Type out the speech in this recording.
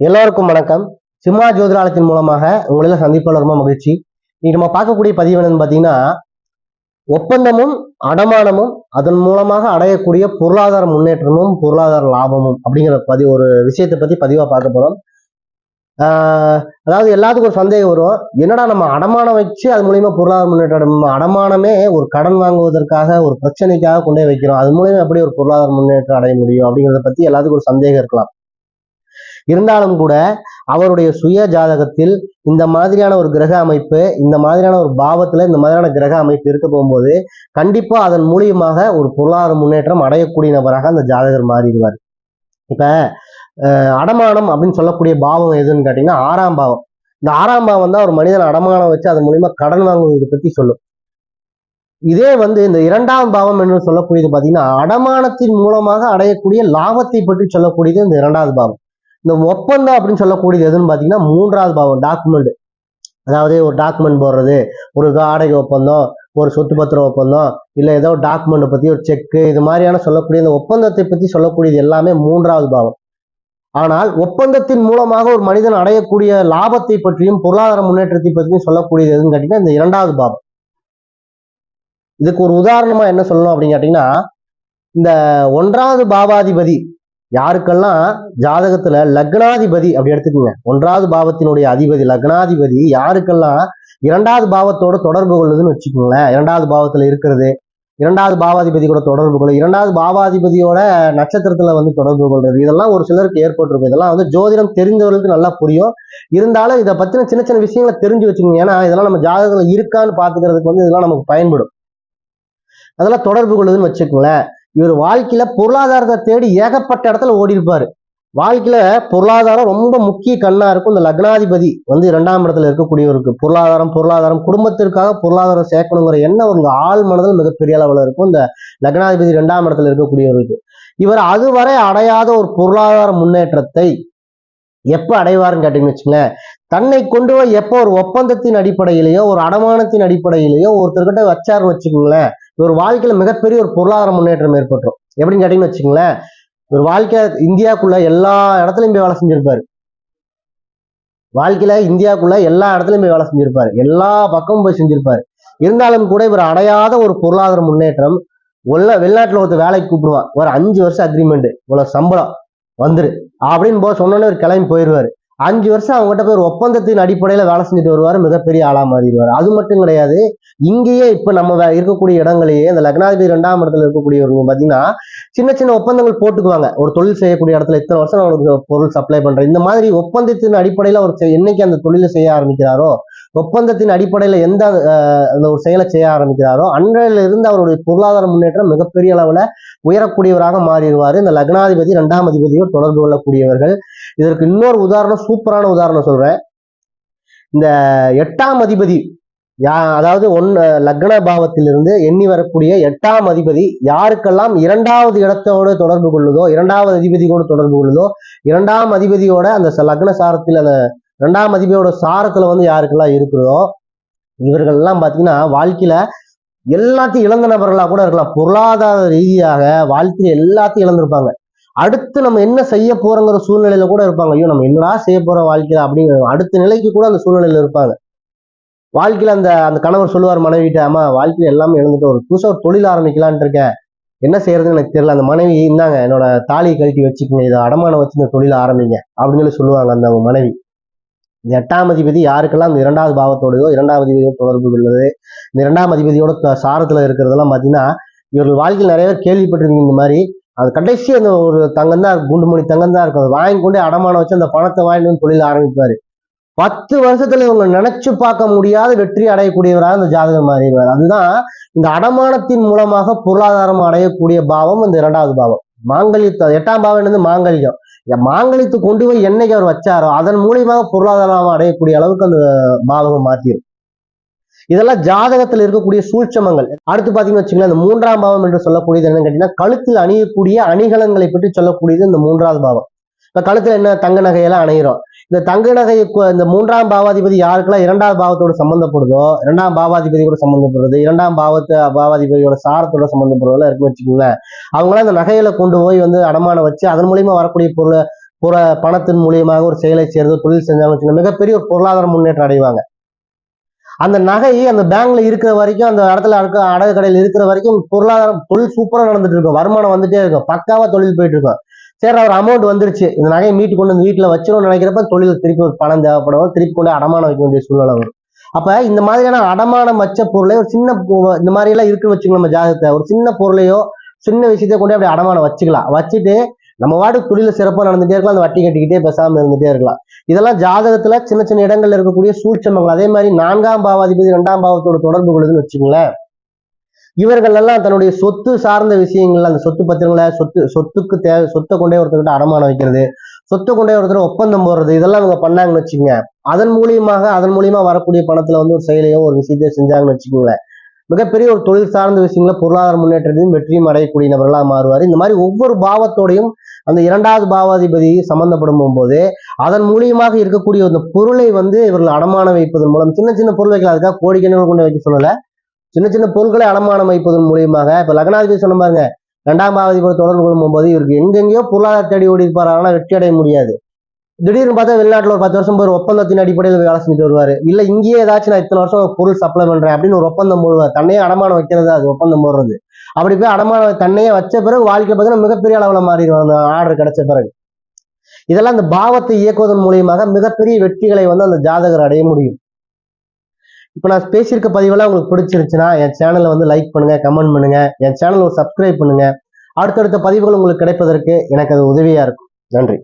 எல்லோருக்கும் வணக்கம். சிம்மா ஜோதிராலயத்தின் மூலமாக உங்களில் சந்திப்பதில் ரொம்ப மகிழ்ச்சி. இன்னைக்கு நம்ம பார்க்கக்கூடிய பதிவு என்னன்னு பார்த்தீங்கன்னா ஒப்பந்தமும் அடமானமும் அதன் மூலமாக அடையக்கூடிய பொருளாதார முன்னேற்றமும் பொருளாதார லாபமும் அப்படிங்கிற பதிவு ஒரு விஷயத்தை பத்தி பதிவா பார்க்க போகிறோம் ஆஹ் அதாவது எல்லாத்துக்கும் ஒரு சந்தேகம் வரும். என்னடா நம்ம அடமானம் வச்சு அது மூலியமா பொருளாதார முன்னேற்றம் அடமானமே ஒரு கடன் வாங்குவதற்காக ஒரு பிரச்சனைக்காக கொண்டே வைக்கிறோம். அது மூலியமா எப்படி ஒரு பொருளாதார முன்னேற்றம் அடைய முடியும் அப்படிங்கிறத பத்தி எல்லாத்துக்கும் ஒரு சந்தேகம் இருக்கலாம். இருந்தாலும் கூட அவருடைய சுய ஜாதகத்தில் இந்த மாதிரியான ஒரு கிரக அமைப்பு இந்த மாதிரியான ஒரு பாவத்துல இந்த மாதிரியான கிரக அமைப்பு இருக்க போகும்போது கண்டிப்பா அதன் மூலியமாக ஒரு பொருளாதார முன்னேற்றம் அடையக்கூடிய நபராக அந்த ஜாதகர் மாறிடுவார். இப்ப அடமானம் அப்படின்னு சொல்லக்கூடிய பாவம் எதுன்னு கேட்டிங்கன்னா ஆறாம் பாவம். இந்த ஆறாம் பாவம் தான் ஒரு மனிதன் அடமானம் வச்சு அது மூலியமா கடன் வாங்குவதை பத்தி சொல்லும். இதே வந்து இந்த இரண்டாம் பாவம் என்று சொல்லக்கூடியது பாத்தீங்கன்னா அடமானத்தின் மூலமாக அடையக்கூடிய லாபத்தை பற்றி சொல்லக்கூடியது இந்த இரண்டாவது பாவம். இந்த ஒப்பந்தம் அப்படின்னு சொல்லக்கூடியது எதுன்னு பார்த்தீங்கன்னா மூன்றாவது பாவம் டாக்குமெண்ட் அதாவது ஒரு டாக்குமெண்ட் போடுறது ஒரு வாடகை ஒப்பந்தம் ஒரு சொத்து பத்திர ஒப்பந்தம் இல்லை ஏதோ டாக்குமெண்ட் பற்றி ஒரு செக்கு இது மாதிரியான சொல்லக்கூடிய இந்த ஒப்பந்தத்தை பற்றி சொல்லக்கூடியது எல்லாமே மூன்றாவது பாவம். ஆனால் ஒப்பந்தத்தின் மூலமாக ஒரு மனிதன் அடையக்கூடிய லாபத்தை பற்றியும் பொருளாதார முன்னேற்றத்தை பற்றியும் சொல்லக்கூடியது எதுன்னு கேட்டீங்கன்னா இந்த இரண்டாவது பாவம். இதுக்கு ஒரு உதாரணமா என்ன சொல்லணும் அப்படின்னு கேட்டிங்கன்னா இந்த ஒன்றாவது பாவாதிபதி யாருக்கெல்லாம் ஜாதகத்துல லக்னாதிபதி அப்படி எடுத்துக்கோங்க. ஒன்றாவது பாவத்தினுடைய அதிபதி லக்னாதிபதி யாருக்கெல்லாம் இரண்டாவது பாவத்தோட தொடர்பு கொள்ளுதுன்னு வச்சுக்கோங்களேன். இரண்டாவது பாவத்துல இருக்கிறது இரண்டாவது பாவாதிபதி கூட தொடர்பு கொள்ளும் இரண்டாவது பாவாதிபதியோட நட்சத்திரத்துல வந்து தொடர்பு கொள்றது. இதெல்லாம் ஒரு சிலருக்கு ஏற்பட்டிருக்கும். இதெல்லாம் வந்து ஜோதிடம் தெரிந்தவர்களுக்கு நல்லா புரியும். இருந்தாலும் இதை பத்தின சின்ன சின்ன விஷயங்களை தெரிஞ்சு வச்சுக்கோங்க. ஏன்னா இதெல்லாம் நம்ம ஜாதகத்துல இருக்கான்னு பாத்துக்கிறதுக்கு வந்து இதெல்லாம் நமக்கு பயன்படும். அதெல்லாம் தொடர்பு கொள்ளுதுன்னு வச்சுக்கோங்களேன். இவர் வாழ்க்கையில பொருளாதாரத்தை தேடி ஏகப்பட்ட இடத்துல ஓடி இருப்பாரு வாழ்க்கையில பொருளாதாரம் ரொம்ப முக்கிய கண்ணா இருக்கும். இந்த லக்னாதிபதி வந்து இரண்டாம் இடத்துல இருக்கக்கூடியவருக்கு பொருளாதாரம் பொருளாதாரம் குடும்பத்திற்காக பொருளாதாரம் சேர்க்கணுங்கிற எண்ணம் உங்க ஆள் மனதில் மிகப்பெரிய அளவில் இருக்கும். இந்த லக்னாதிபதி இரண்டாம் இடத்துல இருக்கக்கூடியவருக்கு. இவர் அதுவரை அடையாத ஒரு பொருளாதார முன்னேற்றத்தை எப்ப அடைவாருன்னு கேட்டீங்கன்னு வச்சுங்களேன் தன்னை கொண்டு போய் எப்போ ஒரு ஒப்பந்தத்தின் அடிப்படையிலேயோ ஒரு அடமானத்தின் அடிப்படையிலேயோ ஒருத்தர்கிட்ட வச்சாருன்னு வச்சுக்கோங்களேன். ஒரு வாழ்க்கையில மிகப்பெரிய ஒரு பொருளாதார முன்னேற்றம் ஏற்பட்டுரும். எப்படின்னு கேட்டீங்கன்னு வச்சுங்களேன் ஒரு வாழ்க்கை இந்தியாக்குள்ள எல்லா இடத்துலயும் போய் வேலை செஞ்சிருப்பாரு. வாழ்க்கையில இந்தியாக்குள்ள எல்லா இடத்துலயும் போய் வேலை செஞ்சிருப்பாரு. எல்லா பக்கமும் போய் செஞ்சிருப்பாரு. இருந்தாலும் கூட இவர் அடையாத ஒரு பொருளாதார முன்னேற்றம் உள்ள வெளிநாட்டுல ஒருத்தர் வேலைக்கு கூப்பிடுவா ஒரு அஞ்சு வருஷம் அக்ரிமெண்ட் இவ்வளவு சம்பளம் வந்துரு. அப்படின்னு போய் சொன்னோன்னே ஒரு கிளம்பி போயிடுவாரு அஞ்சு வருஷம் அவங்ககிட்ட போய் ஒரு ஒப்பந்தத்தின் அடிப்படையில் வேலை செஞ்சுட்டு வருவார் மிகப்பெரிய ஆளாக மாறிடுவார். அது மட்டும் கிடையாது இங்கேயே இப்போ நம்ம வே- இருக்கக்கூடிய இடங்களையே அந்த லக்னாதிபதி ரெண்டாம் இடத்துல இருக்கக்கூடியவங்க பார்த்தீங்கன்னா சின்ன சின்ன ஒப்பந்தங்கள் போட்டுக்குவாங்க. ஒரு தொழில் செய்யக்கூடிய இடத்துல இத்தனை வருஷம் நான் பொருள் சப்ளை பண்ணுறேன் இந்த மாதிரி ஒப்பந்தத்தின் அடிப்படையில் அவர் என்னைக்கு அந்த தொழிலை செய்ய ஆரம்பிக்கிறாரோ ஒப்பந்தத்தின் அடிப்படையில எந்த அந்த ஒரு செயலை செய்ய ஆரம்பிக்கிறாரோ அன்றையிலிருந்து அவருடைய பொருளாதார முன்னேற்றம் மிகப்பெரிய அளவுல உயரக்கூடியவராக மாறிடுவார். இந்த லக்னாதிபதி ரெண்டாம் அதிபதியோடு தொடர்பு கொள்ளக்கூடியவர்கள். இதற்கு இன்னொரு உதாரணம் சூப்பரான உதாரணம் சொல்றேன். இந்த எட்டாம் அதிபதி யா அதாவது ஒன் லக்ன பாவத்திலிருந்து எண்ணி வரக்கூடிய எட்டாம் அதிபதி யாருக்கெல்லாம் இரண்டாவது இடத்தோடு தொடர்பு கொள்ளுதோ இரண்டாவது அதிபதியோடு தொடர்பு கொள்ளுதோ இரண்டாம் அதிபதியோட அந்த லக்ன சாரத்தில் அந்த ரெண்டாம் அதிபதியோட சாரத்துல வந்து யாருக்கெல்லாம் இருக்கிறதோ இவர்கள் எல்லாம் பாத்தீங்கன்னா வாழ்க்கையில எல்லாத்தையும் இழந்த நபர்களா கூட இருக்கலாம். பொருளாதார ரீதியாக வாழ்க்கையில எல்லாத்தையும் இழந்திருப்பாங்க. அடுத்து நம்ம என்ன செய்ய போறோங்கிற சூழ்நிலையில கூட இருப்பாங்க. ஐயோ நம்ம என்னடா செய்ய போறோம் வாழ்க்கையில அப்படிங்கிற அடுத்த நிலைக்கு கூட அந்த சூழ்நிலையில இருப்பாங்க. வாழ்க்கையில அந்த அந்த கணவர் சொல்லுவார் மனைவிட்ட ஆமா வாழ்க்கையில எல்லாமே இழந்துட்டு ஒரு புதுசாக ஒரு தொழில் ஆரம்பிக்கலான் இருக்கேன். என்ன செய்யறதுன்னு எனக்கு தெரியல. அந்த மனைவி இந்தாங்க என்னோட தாலியை கழட்டி வச்சுக்கோங்க. இதை அடமானம் வச்சு இந்த தொழில் ஆரம்பிங்க. அப்படின்னு சொல்லி சொல்லுவாங்க அந்த மனைவி. எட்டாம் அதிபதி யாருக்கெல்லாம் இந்த இரண்டாவது பாவத்தோடையோ இரண்டாம் அதிபதியோ தொடர்பு உள்ளது இந்த இரண்டாம் அதிபதியோட சாரத்தில் இருக்கிறதெல்லாம் பார்த்தீங்கன்னா இவர்கள் வாழ்க்கையில் நிறைய பேர் கேள்விப்பட்டிருக்கீங்க இந்த மாதிரி. அது கடைசி அந்த ஒரு தங்கம் தான் குண்டுமணி தங்கம் தான் இருக்கும். அதை வாங்கி கொண்டு அடமானம் வச்சு அந்த பணத்தை வாங்கிட்டு வந்து தொழில் ஆரம்பிப்பாரு. பத்து வருஷத்துல இவங்க நினைச்சு பார்க்க முடியாத வெற்றி அடையக்கூடியவராக இந்த ஜாதகம் மாறிடுவார். அதுதான் இந்த அடமானத்தின் மூலமாக பொருளாதாரம் அடையக்கூடிய பாவம் இந்த இரண்டாவது பாவம். மாங்கல்யத்தை எட்டாம் பாவம் என்னது? மாங்கல்யம். மாங்கலித்து கொண்டு போய் என்னைக்கு அவர் வச்சாரோ அதன் மூலியமாக பொருளாதாரம் அடையக்கூடிய அளவுக்கு அந்த பாவகம் மாத்திரும். இதெல்லாம் ஜாதகத்தில் இருக்கக்கூடிய சூழ்ச்சமங்கள். அடுத்து பாத்தீங்கன்னு வச்சுங்களேன் இந்த மூன்றாம் பாவம் என்று சொல்லக்கூடியது என்னன்னு கேட்டீங்கன்னா கழுத்தில் அணியக்கூடிய அணிகலன்களை பற்றி சொல்லக்கூடியது இந்த மூன்றாவது பாவம். இப்ப கழுத்துல என்ன தங்க நகையெல்லாம் அணையிறோம். இந்த தங்க நகை இந்த மூன்றாம் பாவாதிபதி யாருக்கெல்லாம் இரண்டாம் பாவத்தோட சம்பந்தப்படுதோ இரண்டாம் பாவாதிபதி கூட சம்பந்தப்படுறது இரண்டாம் பாவத்து பாவாதிபதியோட சாரத்தோட சம்பந்தப்படுறதெல்லாம் இருக்குன்னு வச்சுக்கோங்களேன். அவங்களாம் அந்த நகைகளை கொண்டு போய் வந்து அடமானம் வச்சு அதன் மூலியமா வரக்கூடிய பொருளை புற பணத்தின் மூலியமாக ஒரு செயலை செய்யறதோ தொழில் செஞ்சாங்கன்னு வச்சுக்கோங்க, மிகப்பெரிய ஒரு பொருளாதார முன்னேற்றம் அடைவாங்க. அந்த நகை அந்த பேங்க்ல இருக்கிற வரைக்கும் அந்த இடத்துல அடக்க அடகு கடையில் இருக்கிற வரைக்கும் பொருளாதாரம் தொழில் சூப்பரா நடந்துட்டு இருக்கும். வருமானம் வந்துட்டே இருக்கும். பக்காவா தொழில் போயிட்டு இருக்கும். சரி ஒரு அமௌண்ட் வந்துருச்சு. இந்த நகையை மீட்டு கொண்டு வந்து வீட்டில் வச்சிடணும்னு நினைக்கிறப்ப தொழில் திருப்பி ஒரு பணம் தேவைப்படும். திருப்பி கொண்டு அடமானம் வைக்க வேண்டிய சூழ்நிலை வரும். அப்போ இந்த மாதிரியான அடமானம் வச்ச பொருளை ஒரு சின்ன இந்த மாதிரியெல்லாம் இருக்குன்னு வச்சுக்கோங்க நம்ம ஜாதகத்தை ஒரு சின்ன பொருளையோ சின்ன விஷயத்தை கொண்டு அப்படி அடமானம் வச்சுக்கலாம். வச்சுட்டு நம்ம வாட்டுக்கு தொழில சிறப்பாக நடந்துகிட்டே இருக்கலாம். அந்த வட்டி கட்டிக்கிட்டே பேசாமல் இருந்துகிட்டே இருக்கலாம். இதெல்லாம் ஜாதகத்தில் சின்ன சின்ன இடங்கள்ல இருக்கக்கூடிய சூட்சமங்கள் அதே மாதிரி நான்காம் பாவாதிபதி ரெண்டாம் பாவத்தோட தொடர்பு கொள்ளுதுன்னு வச்சுங்களேன் இவர்கள் எல்லாம் தன்னுடைய சொத்து சார்ந்த விஷயங்கள் அந்த சொத்து பத்திரங்களை சொத்து சொத்துக்கு தேவை சொத்தை கொண்டே ஒருத்தர்கிட்ட அடமானம் வைக்கிறது சொத்தை கொண்டே ஒருத்தர் ஒப்பந்தம் போடுறது இதெல்லாம் இவங்க பண்ணாங்கன்னு வச்சுக்கோங்க அதன் மூலியமாக அதன் மூலியமா வரக்கூடிய பணத்துல வந்து ஒரு செயலையோ ஒரு விஷயத்தையோ செஞ்சாங்கன்னு வச்சுக்கோங்களேன். மிகப்பெரிய ஒரு தொழில் சார்ந்த விஷயங்கள பொருளாதார முன்னேற்றத்தையும் வெற்றியும் அடையக்கூடிய நபர்களாக மாறுவார். இந்த மாதிரி ஒவ்வொரு பாவத்தோடையும் அந்த இரண்டாவது பாவாதிபதி சம்பந்தப்படும் போது அதன் மூலியமாக இருக்கக்கூடிய அந்த பொருளை வந்து இவர்கள் அடமானம் வைப்பதன் மூலம் சின்ன சின்ன பொருள் வைக்கலாம். அதுக்காக கோடிக்கணக்கில் கொண்டு வைக்க சொல்லல. சின்ன சின்ன பொருட்களை அடமானம் வைப்பதன் மூலியமாக இப்ப லக்னாதிபதி சொன்ன பாருங்க ரெண்டாம் பாவாதிபதி தொடர்பு கொள்ளும் போது இவருக்கு எங்கெங்கேயோ பொருளாதார தேடி ஓடி இருப்பார் ஆனால் வெற்றி அடைய முடியாது. திடீர்னு பார்த்தா வெளிநாட்டுல ஒரு பத்து வருஷம் ஒரு ஒப்பந்தத்தின் அடிப்படையில் வேலை செஞ்சுட்டு வருவாரு. இல்ல இங்கேயே ஏதாச்சும் நான் இத்தனை வருஷம் பொருள் சப்ளை பண்றேன் அப்படின்னு ஒரு ஒப்பந்தம் போடுவார். தன்னையே அடமானம் வைக்கிறது அது ஒப்பந்தம் போடுறது. அப்படி போய் அடமானம் தன்னையே வச்ச பிறகு வாழ்க்கை பார்த்தீங்கன்னா மிகப்பெரிய அளவுல மாறிடுவாங்க ஆர்டர் கிடைச்ச பிறகு. இதெல்லாம் அந்த பாவத்தை இயக்குவதன் மூலியமாக மிகப்பெரிய வெற்றிகளை வந்து அந்த ஜாதகர் அடைய முடியும். இப்போ நான் பேசியிருக்க பதிவெல்லாம் உங்களுக்கு பிடிச்சிருச்சுன்னா என் சேனலை வந்து லைக் பண்ணுங்க கமெண்ட் பண்ணுங்க என் சேனலை சப்ஸ்கிரைப் பண்ணுங்க. அடுத்தடுத்த பதிவுகள் உங்களுக்கு கிடைப்பதற்கு எனக்கு அது உதவியா இருக்கும். நன்றி.